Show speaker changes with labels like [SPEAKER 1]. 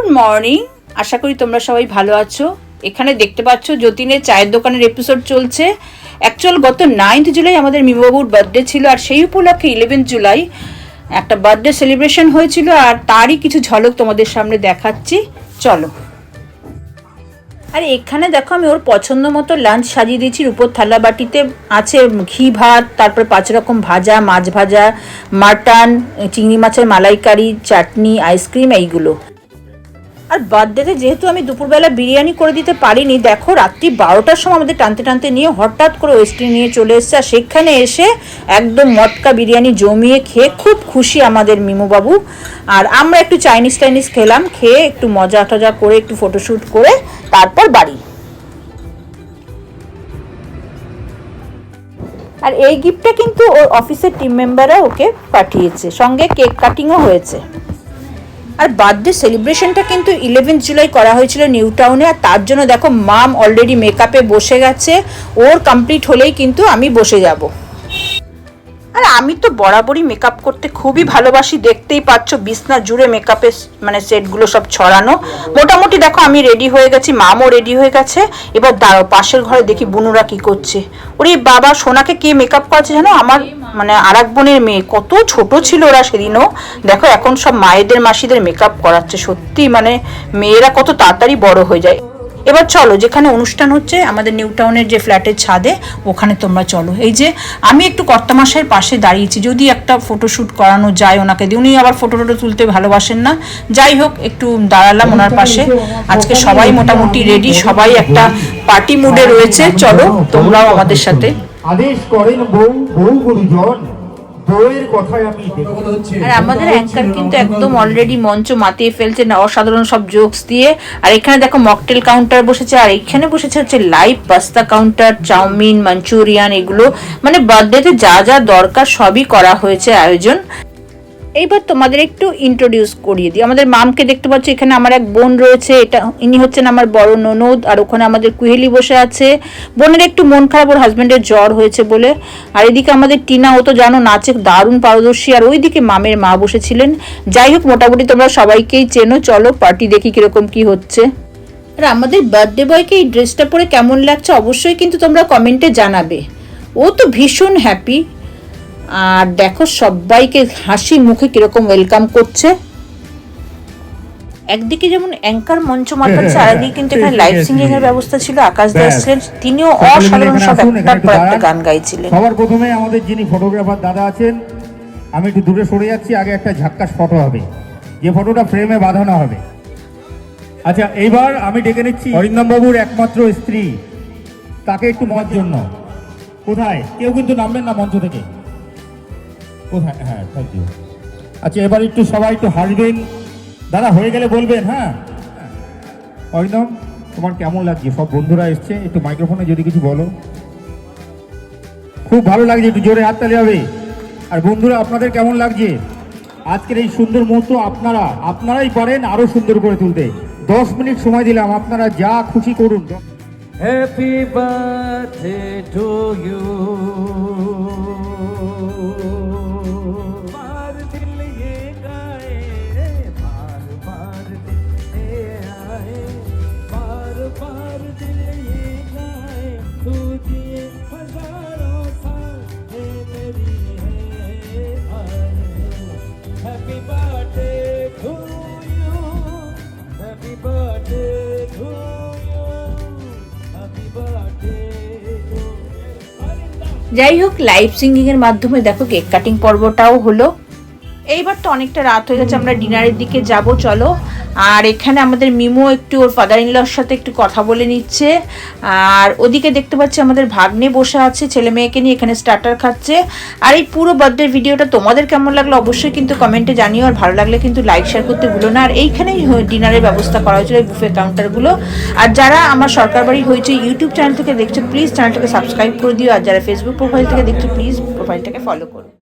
[SPEAKER 1] Good morning আশা করি তোমরা সবাই ভালো আছো। এখানে দেখতে পাচ্ছ যতীনের চায়ের দোকানের এপিসোড চলছে। অ্যাকচুয়াল গত নাইন্থ জুলাই আমাদের মিমবাবুর বার্থডে ছিল আর সেই উপলক্ষে ইলেভেন্থ জুলাই একটা বার্থডে সেলিব্রেশন হয়েছিল আর তারই কিছু ঝলক তোমাদের সামনে দেখাচ্ছি। চলো। আর এখানে দেখো আমি ওর পছন্দ মতো লাঞ্চ সাজিয়ে দিয়েছি উপর থালা বাটিতে। আছে ঘি ভাত, তারপর পাঁচ রকম ভাজা, মাছ ভাজা, মাটন, চিংড়ি মাছের মালাইকারি, চাটনি আইসক্রিম এইগুলো। আর বার্থডেতে যেহেতু আমি দুপুরবেলা বিরিয়ানি করে দিতে পারিনি, দেখো রাত্রি বারোটার সময় আমাদের টানতে টানতে নিয়ে হঠাৎ করে ওয়েস্টে নিয়ে চলে এসছে। আর সেখানে এসে একদম মটকা বিরিয়ানি জমিয়ে খেয়ে খুব খুশি আমাদের মিমুবাবু। আর আমরা একটু চাইনিজ টাইনিজ খেলাম, খেয়ে একটু মজা টজা করে একটু ফটোশ্যুট করে তারপর বাড়ি। আর এই গিফটটা কিন্তু ওর অফিসের টিম মেম্বাররা ওকে পাঠিয়েছে। সঙ্গে কেক কাটিংও হয়েছে। আর বার্থডে সেলিব্রেশনটা কিন্তু ইলেভেন্থ জুলাই করা হয়েছিল নিউ টাউনে, আর তার জন্য দেখো মাম অলরেডি মেকআপে বসে গেছে। ওর কমপ্লিট হলেই কিন্তু আমি বসে যাব। আর আমি তো বরাবরই মেকআপ করতে খুবই ভালোবাসি। দেখতেই পাচ্ছ বিছনা জুড়ে মেকআপের মানে সেটগুলো সব ছড়ানো। মোটামুটি দেখো আমি রেডি হয়ে গেছি মামও রেডি হয়ে গেছে। এবার দাঁড়াও পাশের ঘরে দেখি বুনুরা কি করছে। ওরে বাবা সোনাকে কে মেকআপ করাচ্ছে জানো? আমার মানে আর এক বোনের মেয়ে। কত ছোট ছিল ওরা সেদিনও। দেখো এখন সব মায়েদের মাসিদের মেকআপ করাচ্ছে। সত্যি মানে মেয়েরা কত তাড়াতাড়ি বড় হয়ে যায়। এবার চলো, যেখানে অনুষ্ঠান হচ্ছে, আমাদের নিউ টাউনের যে ফ্ল্যাটের ছাদে, ওখানে তোমরা চলো। এই যে, আমি একটু কর্তামাশাইয়ের পাশে দাঁড়িয়েছি, যদি একটা ফটোশ্যুট করানো যায় ওনাকে দিয়ে। উনি আবার ফটো টটো তুলতে ভালোবাসেন না। যাই হোক, একটু দাঁড়ালাম ওনার পাশে। আজকে সবাই মোটামুটি রেডি সবাই একটা পার্টি মুডে রয়েছে। চলো, তোমরাও আমাদের সাথে।
[SPEAKER 2] আদেশ করেন বউ বউ গুরুজন বউয়ের কথায় আমি
[SPEAKER 1] আর আমাদের অ্যাঙ্কার কিন্তু একদম অলরেডি মঞ্চ মাতিয়ে ফেলছে না অসাধারণ সব জোকস দিয়ে। আর এখানে দেখো মকটেল কাউন্টার বসেছে আর এখানে বসেছে হচ্ছে live pasta counter chowmein Manchurian এগুলো। মানে বার্থডেতে যা যা দরকার সবই করা হয়েছে আয়োজন। এইবার তোমাদের একটু ইন্ট্রোডিউস করিয়ে দিই। আমাদের মামকে দেখতে পাচ্ছ, এখানে আমার এক বোন রয়েছে, এটা ইনি হচ্ছেন আমার বড় ননদ, আর ওখানে আমাদের কুহেলি বসে আছে। বোনের একটু মন খারাপ, ওর হাজব্যান্ডের জ্বর হয়েছে বলে। আর এদিকে আমাদের টিনা, ও তো জানো, নাচে দারুণ পারদর্শী, আর ওইদিকে মামের মা বসেছিলেন। যাই হোক, মোটামুটি তোমরা সবাইকেই চেনো, চলো পার্টি দেখি কীরকম কি হচ্ছে। আর আমাদের বার্থডে বয়কে এই ড্রেসটা পরে কেমন লাগছে, অবশ্যই কিন্তু তোমরা কমেন্টে জানাবে। ও তো ভীষণ হ্যাপি আর দেখো সবাইকে হাসি মুখে কীরকম ওয়েলকাম করছে। একদিকে যেমন অ্যাঙ্কার মঞ্চ মাতাচ্ছে আর একদিকে কিন্তু এখানে লাইভ সিঙ্গিং এর ব্যবস্থা ছিল আকাশ দাস ছিলেন তিনিও অসাধারণ সব একটার পর একটা গান গাইছিলেন।
[SPEAKER 2] সবার প্রথমে আমাদের যিনি ফটোগ্রাফার দাদা আছেন আমি একটু দূরে সরে যাচ্ছি আগে একটা ঝাক্কাস ফটো হবে। যে ফটোটা ফ্রেমে বাঁধানো হবে। আচ্ছা এইবার আমি ডেকে নিচ্ছি অরিন্দম বাবুর একমাত্র স্ত্রী। তাকে একটু মত জন্য। কোথায়? কেউ কিন্তু নামবেন না মঞ্চ থেকে। কোথায়? হ্যাঁ থ্যাংক ইউ আচ্ছা এবার একটু সবাই একটু হাসবেন। দাদা হয়ে গেলে বলবেন হ্যাঁ? অরিন্দম, তোমার কেমন লাগছে? সব বন্ধুরা এসছে। একটু মাইক্রোফোনে যদি কিছু বলো। খুব ভালো লাগছে, একটু জোরে হাত হাততালি হবে। আর বন্ধুরা, আপনাদের কেমন লাগছে? আজকের এই সুন্দর মুহূর্ত আপনারা, আপনারাই পারেন আরও সুন্দর করে তুলতে। দশ মিনিট সময় দিলাম, আপনারা যা খুশি করুন।
[SPEAKER 3] Happy birthday to you.
[SPEAKER 1] যাই হোক লাইভ সিঙ্গিং এর মাধ্যমে দেখো কেক কাটিং পর্বটাও হলো। এইবার তো অনেকটা রাত হয়ে গেছে, আমরা ডিনারের দিকে যাব, চলো। আর এখানে আমাদের মিমো একটু ওর ফাদার ইনলর সাথে একটু কথা বলে নিচ্ছে। আর ওদিকে দেখতে পাচ্ছি আমাদের ভাগ্নে বসে আছে, ছেলে মেয়েকে নিয়ে এখানে স্টার্টার খাচ্ছে। আর এই পুরো বার্থডে ভিডিওটা তোমাদের কেমন লাগল অবশ্যই কিন্তু কমেন্টে জানিও, আর ভালো লাগলে কিন্তু লাইক শেয়ার করতে ভুলো না। আর এইখানেই ডিনারের ব্যবস্থা করা হয়েছিল এই বুফে কাউন্টারগুলো আর যারা আমার সরকার বাড়ি হয়েছে ইউটিউব চ্যানেল থেকে দেখছ প্লিজ চ্যানেলটাকে সাবস্ক্রাইব করে দিও। আর যারা ফেসবুক প্রোফাইল থেকে দেখছ প্লিজ প্রোফাইলটাকে ফলো করো।